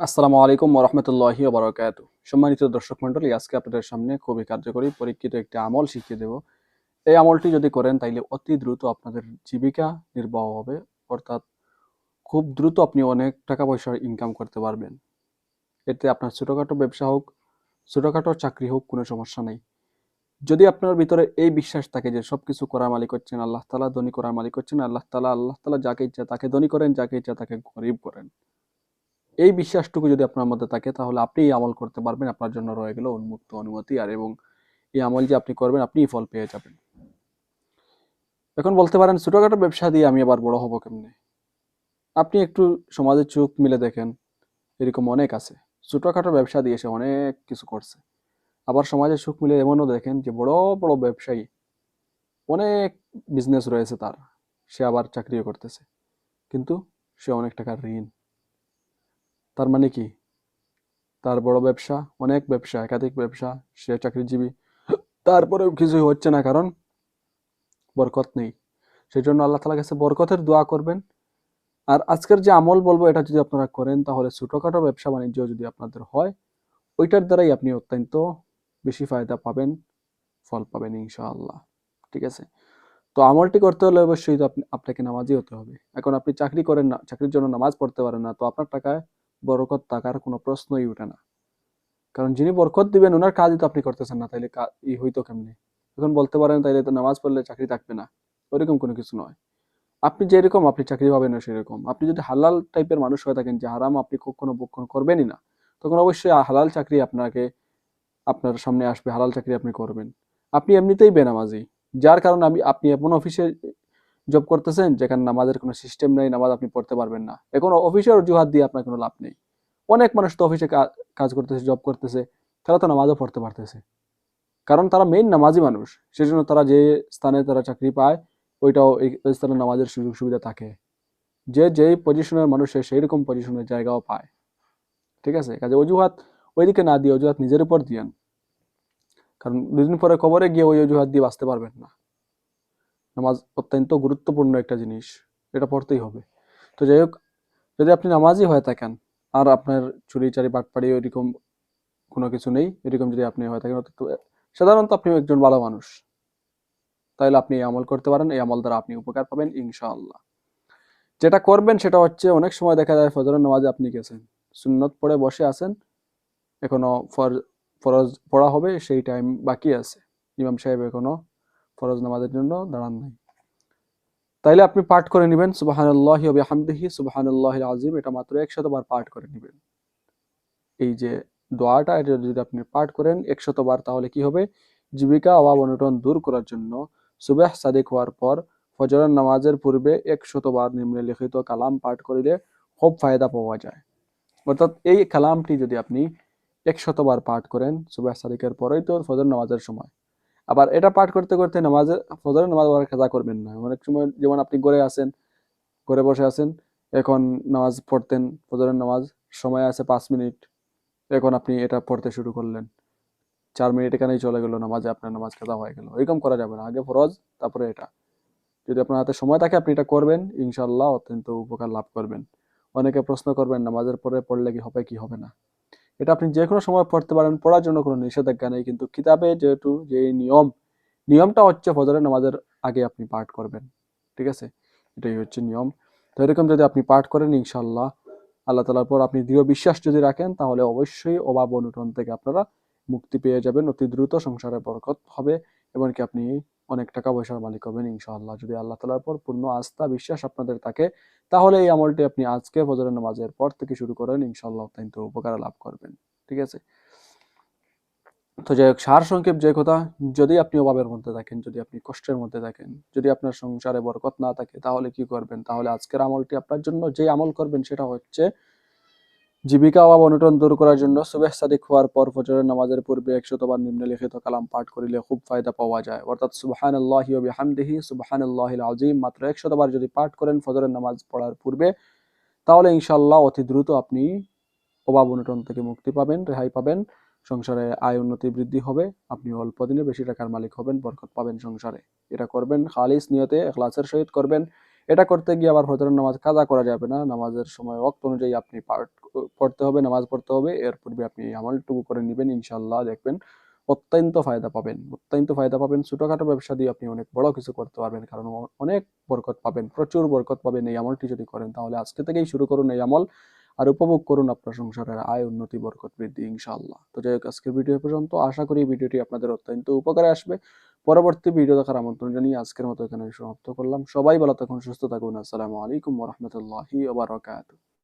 আসসালামু আলাইকুম রহমতুল্লাহি বারকাত সম্মানিত দর্শক মন্ডলী আজকে আপনাদের সামনে খুবই কার্যকরী, পরীক্ষিত একটি আমল শিখিয়ে দেব। এই আমলটি যদি করেন, তাইলে অতি দ্রুত আপনাদের জীবিকা নির্বাহ হবে। অর্থাৎ খুব দ্রুত আপনি অনেক টাকা পয়সা ইনকাম করতে পারবেন। এতে আপনার ছোটোখাটো ব্যবসা হোক, ছোটোখাটো চাকরি হোক, কোনো সমস্যা নেই। যদি আপনার ভিতরে এই বিশ্বাস থাকে যে সব কিছু করার মালিক হচ্ছেন আল্লাহ তালা, ধনী করার মালিক হচ্ছেন আল্লাহ তালা আল্লাহ তালা যাকে ইচ্ছা তাকে ধনী করেন, যাকে ইচ্ছা তাকে গরিব করেন। এই বিশ্বাসটুকু যদি আপনার মধ্যে থাকে, তাহলে আপনি এই আমল করতে পারবেন। আপনার জন্য রয়ে গেল উন্মুক্ত অনুমতি। আর এবং এই আমল যে আপনি করবেন, আপনিই ফল পেয়ে যাবেন। এখন বলতে পারেন, ছোটখাটো ব্যবসা দিয়ে আমি আবার বড় হব কেমনে? আপনি একটু সমাজের চোখ মিলে দেখেন, এরকম অনেক আছে। ছোটখাটো ব্যবসা দিয়ে সে অনেক কিছু করছে। আবার সমাজের সুখ মিলে এমনও দেখেন যে বড় বড় ব্যবসায়ী, অনেক বিজনেস রয়েছে তার। সে আবার চাকরিও করতেছে। কিন্তু সে অনেক টাকার ঋণ। তার মানে কি? তার বড় ব্যবসা, অনেক ব্যবসা, একাধিক ব্যবসা, সে চাকরিজীবী। তারপরেও কিছুই হচ্ছে না, কারণ বরকত নেই। সেই জন্য আল্লাহ তালা কাছে বরকতের দোয়া করবেন। আর আজকের যে আমল বলব, এটা যদি আপনারা করেন, তাহলে ছোটোখাটো ব্যবসা বাণিজ্য যদি আপনাদের হয়, ওইটার দ্বারাই আপনি অত্যন্ত বেশি ফায়দা পাবেন, ফল পাবেন ইনশাআল্লাহ। ঠিক আছে? তো আমলটি করতে হলে অবশ্যই তো আপনাকে নামাজি হতে হবে। এখন আপনি চাকরি করেন না, চাকরির জন্য নামাজ পড়তে পারেন না, তো আপনার টাকায় বরকত টাকার কোনো প্রশ্নই উঠে না। কারণ যিনি বরকত দিবেন, ওনার কাজই তো আপনি করতেছেন না, তাইলে ই হইতো কেমনি? এখন বলতে পারেন, তাইলে তো নামাজ পড়লে চাকরি থাকবে না। ওইরকম কোনো কিছু নয়। আপনি যেরকম, আপনি চাকরি পাবেন না সেরকম। আপনি যদি হালাল টাইপের মানুষ হয়ে থাকেন, যে হারাম আপনি কখনো ভক্ষণ করবেনই না, তখন অবশ্যই হালাল চাকরি আপনাকে, আপনার সামনে আসবে, হালাল চাকরি আপনি করবেন। আপনি এমনিতেই বেনামাজি। যার কারণে আমি, আপনি এমন অফিসে জব করতেছেন, যেখানে নামাজের কোনো সিস্টেম নেই, নামাজ আপনি পড়তে পারবেন না। এখন অফিসের অজুহাত দিয়ে আপনার কোনো লাভ নেই। অনেক মানুষ তো অফিসে কাজ করতেছে জব করতেছে, তারা তো নামাজও পড়তে পারতেছে। কারণ তারা মেইন নামাজি মানুষ সেই জন্য তারা যে স্থানে তারা চাকরি পায়, ওইটাও ওই স্থানে নামাজের সুযোগ সুবিধা থাকে। যে যেই পজিশনের মানুষ, সে সেই রকম পজিশনের জায়গাও পায়। ঠিক আছে? কাজে অজুহাত ওইদিকে না দিয়ে অজুহাত নিজের উপর দিয়েন। কারণ দুদিন পরে খবরে গিয়ে ওই অজুহাত দিয়ে বাঁচতে পারবেন না। নামাজ অত্যন্ত গুরুত্বপূর্ণ একটা জিনিস, এটা পড়তেই হবে। তো যাই হোক, যদি আপনি নামাজই হয়ে থাকেন, আর আপনার চুরি, চারি, বাটপাড়ি এরকম কোনো কিছু নেই, এরকম যদি আপনি হয়ে থাকেন সাধারণত আপনি একজন ভালো মানুষ, তাহলে আপনি এই আমল করতে পারেন, এই আমল দ্বারা আপনি উপকার পাবেন, ইনশাআল্লাহ। যেটা করবেন সেটা হচ্ছে, অনেক সময় দেখা যায় ফজরের নামাজে আপনি গেছেন, সুন্নত পড়ে বসে আছেন, এখনও ফর- ফরজ পড়া হবে, সেই টাইম বাকি আছে। ইমাম সাহেব এখনও ফরজ নামাজের জন্য দাঁড়ান নাই। তাইলে আপনি পাঠ করে নেবেন, সুবাহানুল্লাহ হামদিহি সুবাহানুল্লাহ আজিম এটা মাত্র একশত বার পাঠ করে নেবেন। এই যে দোয়াটা, এটা যদি আপনি পাঠ করেন একশত বার, তাহলে কি হবে? জীবিকা অভাব অনটন দূর করার জন্য সুবেহ সাদিক হওয়ার পর ফজরের নামাজের পূর্বে একশত বার নিম্নলিখিত কালাম পাঠ করিলে খুব ফায়দা পাওয়া যায়। অর্থাৎ এই কালামটি যদি আপনি একশত বার পাঠ করেন, সুবেহ সাদিকের পরেই তো ফজর নামাজের সময়। আবার এটা পাঠ করতে করতে নামাজের, ফজরের নামাজ আবার কাজা করবেন না। অনেক সময় যেমন আপনি ঘরে আছেন, ঘরে বসে আছেন, এখন নামাজ পড়তেন, ফজরের নামাজ, সময় আছে পাঁচ মিনিট, এখন আপনি এটা পড়তে শুরু করলেন। চার মিনিট এখানেই চলে গেল নামাজে, আপনার নামাজ কাজা হয়ে গেল। এরকম করা যাবে না। আগে ফরজ, তারপরে এটা। যদি আপনার হাতে সময় থাকে, আপনি এটা করবেন ইনশাল্লাহ অত্যন্ত উপকার লাভ করবেন। অনেকে প্রশ্ন করবেন, নামাজের পরে পড়লে কি হবে কি হবে না? এটা আপনি যে কোনো সময় পড়তে পারেন, পড়ার জন্য কোনো নিষেধাজ্ঞা নেই, কিন্তু কিতাবে যেহেতু যে নিয়ম, নিয়মটা হচ্ছে ফজরের নামাজের আগে আপনি পাঠ করবেন, ঠিক আছে? এটাই হচ্ছে নিয়ম। তো এরকম যদি আপনি পাঠ করেন ইনশাল্লাহ আল্লাহ তালার পর আপনি দৃঢ় বিশ্বাস যদি রাখেন, তাহলে অবশ্যই অভাব অনুটন থেকে আপনারা মুক্তি পেয়ে যাবেন, অতি দ্রুত সংসারে বরকত হবে, এমনকি আপনি অনেক টাকা পয়সার মালিক হবেন ইনশাআল্লাহ। যদি আল্লাহ তালার পর পূর্ণ আস্থা, বিশ্বাস আপনাদের থাকে, তাহলে এই আমলটি আপনি আজকে ফজরের নামাজের পর থেকে শুরু করেন, ইনশাআল্লাহ অত্যন্ত উপকার লাভ করবেন। ঠিক আছে? তো যাই হোক, সার সংক্ষেপ যে কথা, যদি আপনি অভাবের মধ্যে থাকেন, যদি আপনি কষ্টের মধ্যে থাকেন, যদি আপনার সংসারে বরকত না থাকে, তাহলে কি করবেন? তাহলে আজকের আমলটি আপনার জন্য যে আমল করবেন, সেটা হচ্ছে জীবিকা অভাব অনটন দূর করার জন্য সুবেহ সাদিক হওয়ার পর ফজরের নামাজের পূর্বে একশতবার নিম্নলিখিত কালাম পাঠ করিলে খুব ফায়দা পাওয়া যায়। অর্থাৎ সুবহান আল্লাহি বিহামদিহি সুবহান আল্লাহিল আজিম মাত্র একশতবার যদি পাঠ করেন ফজরের নামাজ পড়ার পূর্বে, তাহলে ইনশাল্লাহ অতি দ্রুত আপনি অভাব অনটন থেকে মুক্তি পাবেন, রেহাই পাবেন, সংসারে আয় উন্নতি বৃদ্ধি হবে, আপনি অল্প দিনে বেশি টাকার মালিক হবেন, বরকত পাবেন সংসারে। এটা করবেন, খালিস নিয়তে, এখলাসের সহিত করবেন এটা করতে গিয়ে আবার ফজরের নামাজ কাজা করা যাবে না। নামাজের সময় অক্ত অনুযায়ী আপনি পড়তে হবে, নামাজ পড়তে হবে। এর পূর্বে আপনি আমলটুকু করে নেবেন ইনশাল্লাহ দেখবেন অত্যন্ত ফায়দা পাবেন। অত্যন্ত ফায়দা পাবেন। ছোটোখাটো ব্যবসা দিয়ে আপনি অনেক বড় কিছু করতে পারবেন, কারণ অনেক বরকত পাবেন, প্রচুর বরকত পাবেন এই আমলটি যদি করেন, তাহলে আজকে থেকেই শুরু করুন এই আমল। আর উপভোগ করুন আপনার সংসারের আয়, উন্নতি, বরকত বৃদ্ধি, ইনশাআল্লাহ। তো যাই হোক, আজকের ভিডিও পর্যন্ত। আশা করি ভিডিওটি আপনাদের অত্যন্ত উপকারে আসবে। পরবর্তী ভিডিও দেখার আমন্ত্রণ জানিয়ে আজকের মতো এখানে সমাপ্ত করলাম। সবাই ভালো থাকুন, সুস্থ থাকুন। আসসালামু আলাইকুম রহমতুল্লাহি ওবারাকাতুহ